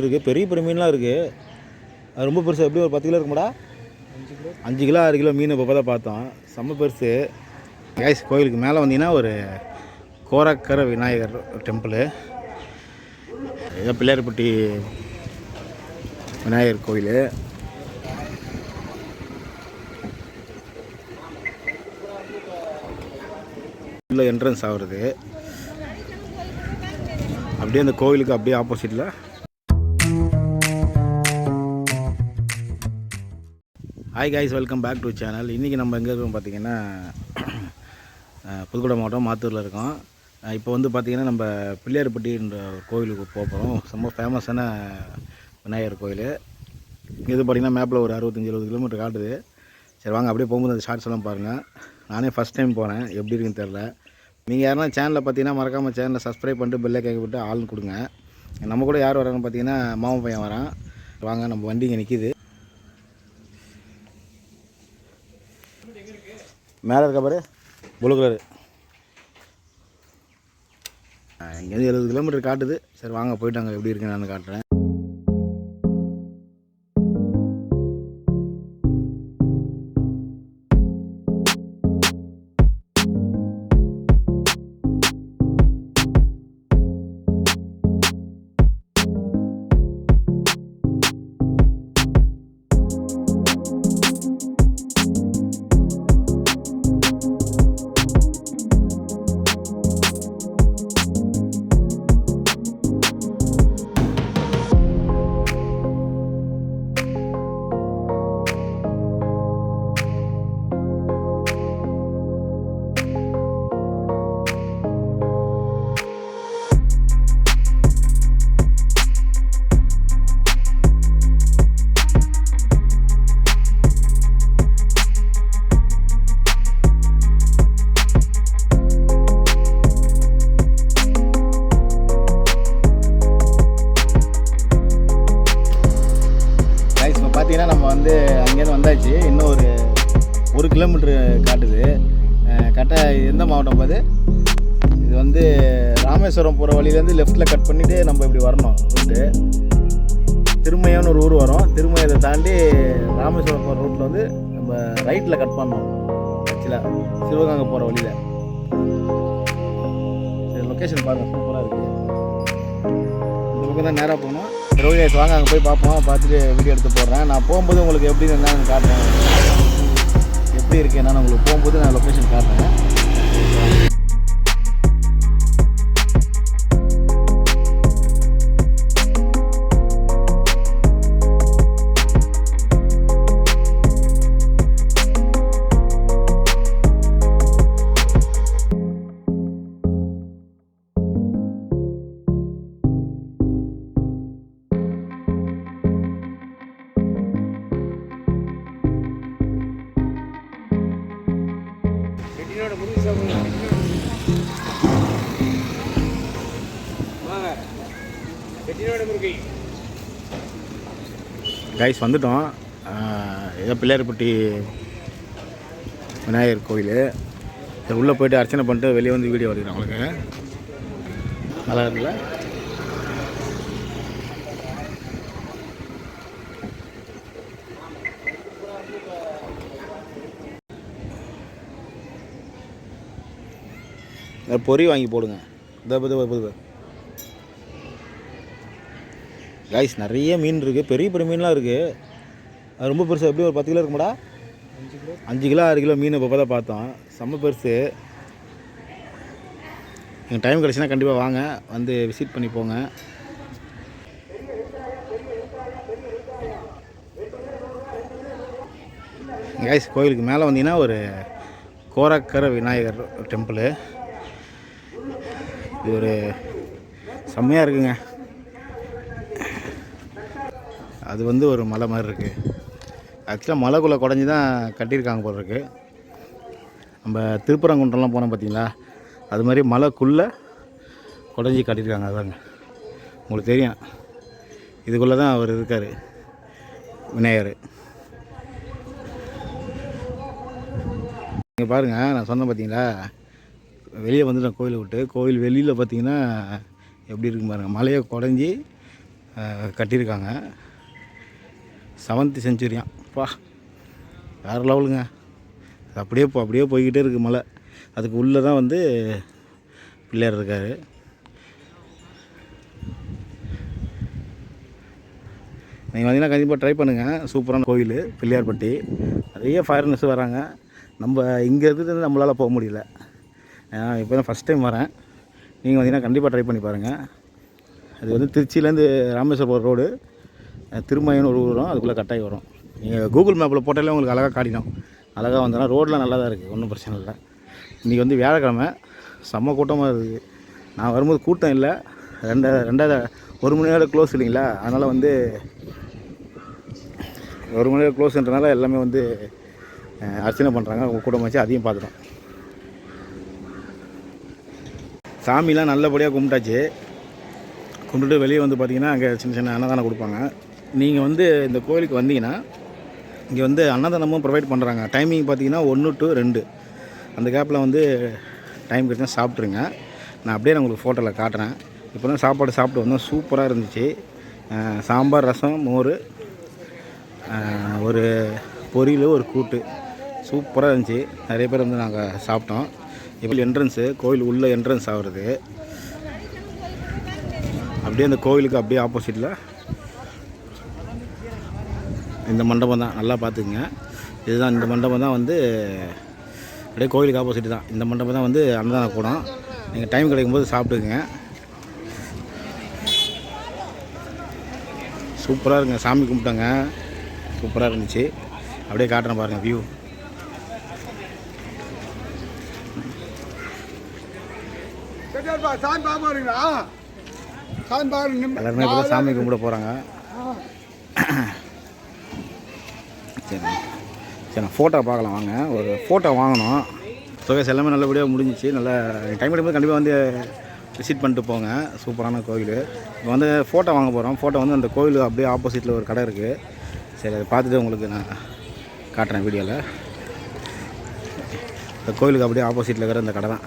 இருக்குது பெரிய பெரிய மீன்லாம் இருக்குது அது ரொம்ப பெருசு எப்படி ஒரு பத்து கிலோ இருக்குமாடா? அஞ்சு கிலோ ஆறு கிலோ மீன் இப்போ தான் பார்த்தோம். செம்ம பெருசு. கேஸ் கோயிலுக்கு மேலே வந்தீங்கன்னா ஒரு கோரக்கர விநாயகர் டெம்பிள் ஏதோ பிள்ளையார்பட்டி விநாயகர் கோயில். உள்ள என்ட்ரன்ஸ் ஆகுறது. அப்படியே அந்த கோவிலுக்கு அப்படியே ஆப்போசிட்டில் hi guys welcome back to channel இன்றைக்கி நம்ம எங்கே இருக்கோம் பார்த்தீங்கன்னா அஹ், புதுக்கோட்டை மாவட்டம் மாத்தூரில் இருக்கோம். இப்போ வந்து பார்த்திங்கன்னா நம்ம பிள்ளையார்பட்டின்ற ஒரு கோவிலுக்கு போக போகிறோம் ரொம்ப ஃபேமஸான விநாயகர் கோயில். இது பார்த்திங்கன்னா மேப்பில் ஒரு அறுபத்தஞ்சி எழுபது கிலோமீட்டர் காட்டுது. சரி வாங்க அப்படியே போகும்போது அந்த ஷார்ட்ஸ் எல்லாம் பாருங்கள் நானே ஃபஸ்ட் டைம் போனேன். எப்படி இருக்குன்னு தெரில நீங்கள் யாருன்னா சேனலில் பார்த்தீங்கன்னா மறக்காமல் சேனலை சப்ஸ்கிரைப் பண்ணிட்டு பெல்லை கேட்க விட்டு ஆள்னு கொடுங்க. நம்ம கூட யார் வரான்னு பார்த்தீங்கன்னா மாமன் பையன் வரான். வாங்க நம்ம வண்டி இங்கே நிற்கிது மேலே இருக்க பாரு? ப்ளூ கலரு இங்கேருந்து எழுபது கிலோமீட்டர் காட்டுது. சரி வாங்க போய்ட்டு அங்கே எப்படி இருக்குன்னு நான் காட்டுறேன். கிலோமீட்ரு காட்டுது. கரெக்டாக எந்த மாவட்டம் பாது? இது வந்து ராமேஸ்வரம் போகிற வழியிலேருந்து லெஃப்ட்டில் கட் பண்ணிவிட்டு நம்ம இப்படி வரணும் ரூட்டு திருமயம்னு ஒரு ஊர் வரும். திருமயத்தை தாண்டி ராமேஸ்வரம் போகிற ரூட்டில் வந்து நம்ம ரைட்டில் கட் பண்ணணும். ஆக்சுவலாக சிவகங்கை போகிற வழியில். சரி லொக்கேஷன் பாருங்கள் சூப்பராக இருக்குது இந்த பக்கம் தான் நேராக போகணும். ரோஹினேஷ் வாங்க அங்கே போய் பார்ப்போம். பார்த்துட்டு வீடியோ எடுத்து போடுறேன். நான் போகும்போது உங்களுக்கு எப்படி என்னன்னு காட்டுறேன். எப்படி இருக்கு என்னன்னு உங்களுக்கு போகும்போது நான் லொக்கேஷன் காட்டுறேன். கைஸ் வந்துட்டோம். ஏதோ பிள்ளையார்பட்டி விநாயகர் கோயில். இதை உள்ளே போயிட்டு அர்ச்சனை பண்ணிட்டு வெளியே வந்து வீடியோ எடுக்கிறேன் உங்களுக்கு. நல்லா இருக்குல்ல? பொறி வாங்கி போடுங்க. இதை இதோ. காய்ஸ் கைஸ் நிறைய மீன் இருக்குது பெரிய பெரிய மீன்லாம் இருக்குது அது ரொம்ப பெருசு எப்படி ஒரு பத்து கிலோ இருக்குமாடா? அஞ்சு கிலோ ஆறு கிலோ மீன் இப்போ தான் பார்த்தோம். செம்ம பெருசு. நீங்கள் டைம் கிடச்சுன்னா கண்டிப்பாக வாங்க. வந்து விசிட் பண்ணி போங்க. கைஸ் கோயிலுக்கு மேலே வந்தீங்கன்னா ஒரு கோரக்கர விநாயகர் டெம்பிள் இது ஒரு செம்மையாக இருக்குங்க. அது வந்து ஒரு மலை மாதிரி இருக்குது ஆக்சுவலாக மலைக்குள்ளே குடஞ்சி தான் கட்டியிருக்காங்க போல இருக்கு. நம்ம திருப்பரங்குன்றம்லாம் போனோம் பார்த்தீங்களா அது மாதிரி மலைக்குள்ளே குடஞ்சி கட்டியிருக்காங்க அதாங்க. உங்களுக்கு தெரியும். இதுக்குள்ளே தான் அவர் இருக்கார் விநாயகர். நீங்கள் பாருங்கள் நான் சொன்னேன் பார்த்தீங்களா வெளியே வந்துட்டேன் கோயிலை விட்டு. கோயில் வெளியில் பார்த்தீங்கன்னா எப்படி இருக்கு பாருங்கள் மலையை குடஞ்சி கட்டியிருக்காங்க. செவன்த்து செஞ்சுரியான் பா வேறு லெவலுங்க அது அப்படியே போ அப்படியே போய்கிட்டே இருக்குது மலை. அதுக்கு உள்ளே தான் வந்து பிள்ளையார் இருக்கார். நீங்கள் வந்தீங்கன்னா கண்டிப்பாக ட்ரை பண்ணுங்கள் சூப்பரான கோயில் பிள்ளையார்பட்டி. நிறைய ஃபாரினர்ஸ் வராங்க. நம்ம இங்கே இருந்து நம்மளால் போக முடியல. இப்போ தான் ஃபஸ்ட் டைம் வரேன். நீங்கள் வந்தீங்கன்னா கண்டிப்பாக ட்ரை பண்ணி பாருங்கள் அது வந்து திருச்சியிலேருந்து ராமேஸ்வரம் போகிற ரோடு திருமயன்னு ஒரு ஊரும் அதுக்குள்ளே கட்டாயி வரும். நீங்கள் கூகுள் மேப்பில் போட்டாலே உங்களுக்கு அழகாக காட்டிடும். அழகாக வந்தோன்னா ரோடெலாம் நல்லா தான் இருக்குது ஒன்றும் பிரச்சனை இல்லை. இன்றைக்கி வந்து வியாழக்கிழமை செம்ம கூட்டமாக இருக்குது. நான் வரும்போது கூட்டம் இல்லை. ரெண்டாவது ரெண்டாவது ஒரு மணி நேரம் க்ளோஸ் இல்லைங்களா? அதனால் வந்து ஒரு மணி நேரம் க்ளோஸ்ன்றனால எல்லாமே வந்து அர்ச்சனை பண்ணுறாங்க கூட்டம் வச்சு அதையும் பார்த்துட்டோம் சாமிலாம் நல்லபடியாக கும்பிட்டாச்சு. கும்பிட்டுட்டு வெளியே வந்து பார்த்திங்கன்னா அங்கே சின்ன சின்ன அன்னதானம் கொடுப்பாங்க. நீங்கள் வந்து இந்த கோயிலுக்கு வந்தீங்கன்னா இங்கே வந்து அன்னதானமும் ப்ரொவைட் பண்ணுறாங்க டைமிங் பார்த்தீங்கன்னா ஒன்று டு ரெண்டு. அந்த கேப்பில் வந்து டைம் கிடைச்சா சாப்பிட்ருங்க நான் அப்படியே நான் உங்களுக்கு ஃபோட்டோவில் காட்டுறேன். இப்போ தான் சாப்பாடு சாப்பிட்டு வந்தோம். சூப்பராக இருந்துச்சு. சாம்பார் ரசம் மோர் ஒரு பொரியல் ஒரு கூட்டு. சூப்பராக இருந்துச்சு. நிறைய பேர் வந்து நாங்கள் சாப்பிட்டோம். இப்போ என்ட்ரன்ஸு கோயில் உள்ள என்ட்ரன்ஸ் ஆகுறது. அப்படியே அந்த கோவிலுக்கு அப்படியே ஆப்போசிட்டில் இந்த மண்டபம் தான் நல்லா பார்த்துக்குங்க. இதுதான் இந்த மண்டபம் தான் வந்து அப்படியே கோவிலுக்கு ஆப்போசிட் தான். இந்த மண்டபம் தான் வந்து அன்னதான கூடம். நீங்கள் டைம் கிடைக்கும் போது சாப்பிட்டுக்குங்க. சூப்பராக இருக்குங்க. சாமி கும்பிட்டோங்க. சூப்பராக இருந்துச்சு. அப்படியே காட்டுறேன் பாருங்கள் வியூ எல்லாருமே இப்போ சாமி கும்பிட போகிறாங்க சரி. சரி நான் ஃபோட்டோ பார்க்கலாம் வாங்க. ஒரு ஃபோட்டோ வாங்கணும். தொகை எல்லாமே நல்லபடியாக முடிஞ்சிச்சு. நல்லா டைம் கிடைக்கும்போது கண்டிப்பாக வந்து விசிட் பண்ணிட்டு போங்க. சூப்பரான கோயில். இப்போ வந்து ஃபோட்டோ வாங்க போகிறோம் ஃபோட்டோ வந்து அந்த கோயில் அப்படியே ஆப்போசிட்டில் ஒரு கடை இருக்குது சரி அதை பார்த்துட்டு உங்களுக்கு நான் காட்டுறேன் வீடியோவில் இந்த கோயிலுக்கு அப்படியே ஆப்போசிட்டில் இருக்கிற அந்த கடை தான்.